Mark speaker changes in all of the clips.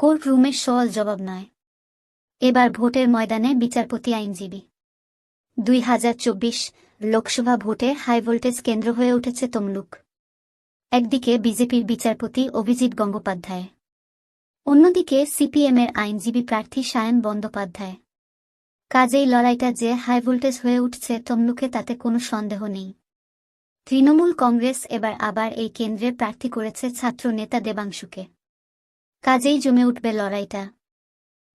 Speaker 1: Court রুমের সওয়াল জবাব নয়। এবার ভোটের ময়দানে বিচারপতি আইনজীবী। দুই হাজার চব্বিশ লোকসভা ভোটে হাইভোল্টেজ কেন্দ্র হয়ে উঠেছে তমলুক। একদিকে বিজেপির বিচারপতি অভিজিৎ গঙ্গোপাধ্যায়। অন্যদিকে সিপিএমের আইনজীবী প্রার্থী সায়ন বন্দ্যোপাধ্যায়। কাজেই লড়াইটা যে হাইভোল্টেজ হয়ে উঠছে তমলুকে তাতে কোনো সন্দেহ নেই। তৃণমূল কংগ্রেস এবার আবার এই কেন্দ্রে প্রার্থী করেছে ছাত্র নেতা দেবাংশুকে। কাজেই জমে উঠবে লড়াইটা।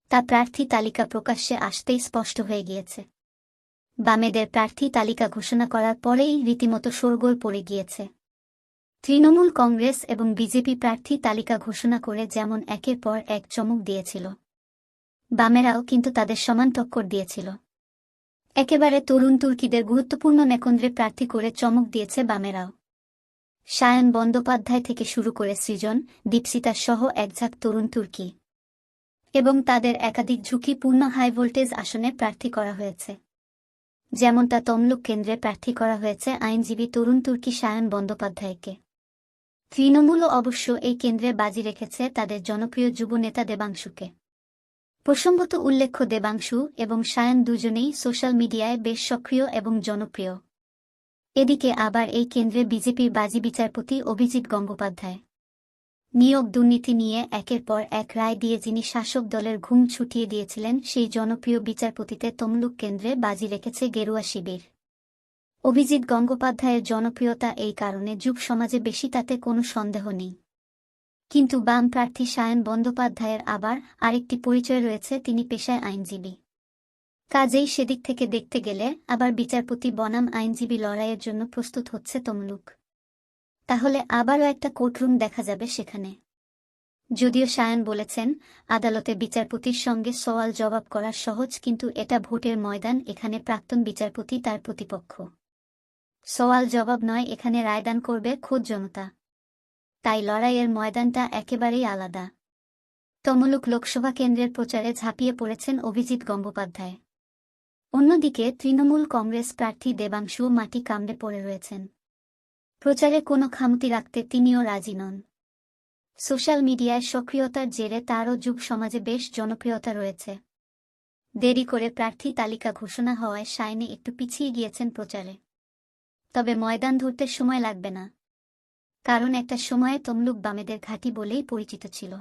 Speaker 1: তা প্রার্থী তালিকা প্রকাশ্যে আসতেই স্পষ্ট হয়ে গিয়েছে। বামেদের প্রার্থী তালিকা ঘোষণা করার পরেই রীতিমতো শোরগোল পড়ে গিয়েছে। তৃণমূল কংগ্রেস এবং বিজেপি প্রার্থী তালিকা ঘোষণা করে যেমন একের পর এক চমক দিয়েছিল। বামেরাও কিন্তু তাদের সমান টক্কর দিয়েছিল। একেবারে তরুণ তুর্কিদের গুরুত্বপূর্ণ নেকন্দ্রে প্রার্থী করে চমক দিয়েছে বামেরাও। সায়ন বন্দ্যোপাধ্যায় থেকে শুরু করে সৃজন দীপসিতা সহ একঝাঁক তরুণ তুর্কি। এবং তাদের একাধিক ঝুঁকিপূর্ণ হাই ভোল্টেজ আসনে প্রার্থী করা হয়েছে। যেমন যেমনটা তমলুক কেন্দ্রে প্রার্থী করা হয়েছে আইনজীবী তরুণ তুর্কি সায়ন বন্দ্যোপাধ্যায়কে। তৃণমূলও অবশ্য এই কেন্দ্রে বাজি রেখেছে তাদের জনপ্রিয় যুব নেতা দেবাংশুকে। প্রসঙ্গত উল্লেখ্য দেবাংশু এবং সায়ন দুজনেই সোশ্যাল মিডিয়ায় বেশ সক্রিয় এবং জনপ্রিয়। এদিকে আবার এই কেন্দ্রে বিজেপির বাজি বিচারপতি অভিজিৎ গঙ্গোপাধ্যায়। নিয়োগ দুর্নীতি নিয়ে একের পর এক রায় দিয়ে যিনি শাসক দলের ঘুম ছুটিয়ে দিয়েছিলেন, সেই জনপ্রিয় বিচারপতিতে তমলুক কেন্দ্রে বাজি রেখেছে গেরুয়া শিবির। অভিজিৎ গঙ্গোপাধ্যায়ের জনপ্রিয়তা এই কারণে যুব সমাজে বেশি তাতে কোনো সন্দেহ নেই। কিন্তু বাম প্রার্থী সায়ন বন্দ্যোপাধ্যায়ের আবার আরেকটি পরিচয় রয়েছে, তিনি পেশায় আইনজীবী। কাজেই সেদিক থেকে দেখতে গেলে আবার বিচারপতি বনাম আইনজীবী লড়াইয়ের জন্য প্রস্তুত হচ্ছে তমলুক। তাহলে আবারও একটা কোর্টরুম দেখা যাবে সেখানে। যদিও সায়ন বলেছেন, আদালতে বিচারপতির সঙ্গে সওয়াল জবাব করা সহজ, কিন্তু এটা ভোটের ময়দান, এখানে প্রাক্তন বিচারপতি তার প্রতিপক্ষ। সওয়াল জবাব নয়, এখানে রায়দান করবে খোদ জনতা। তাই লড়াইয়ের ময়দানটা একেবারেই আলাদা। তমলুক লোকসভা কেন্দ্রের প্রচারে ঝাঁপিয়ে পড়েছেন অভিজিৎ গঙ্গোপাধ্যায়। অন্যদিকে তৃণমূল কংগ্রেস প্রার্থী দেবাংশু মাটি কামড়ে পড়ে রয়েছেন। প্রচারে কোনো খামতি রাখতে তিনিও রাজি নন। সোশ্যাল মিডিয়ায় সক্রিয়তার জেরে তারও যুগ সমাজে বেশ জনপ্রিয়তা রয়েছে। দেরি করে প্রার্থী তালিকা ঘোষণা হওয়ায় সাইনে একটু পিছিয়ে গিয়েছেন প্রচারে। তবে ময়দান ধরতে সময় লাগবে না। কারণ একটা সময়ে তমলুক বামেদের ঘাঁটি বলেই পরিচিত ছিল।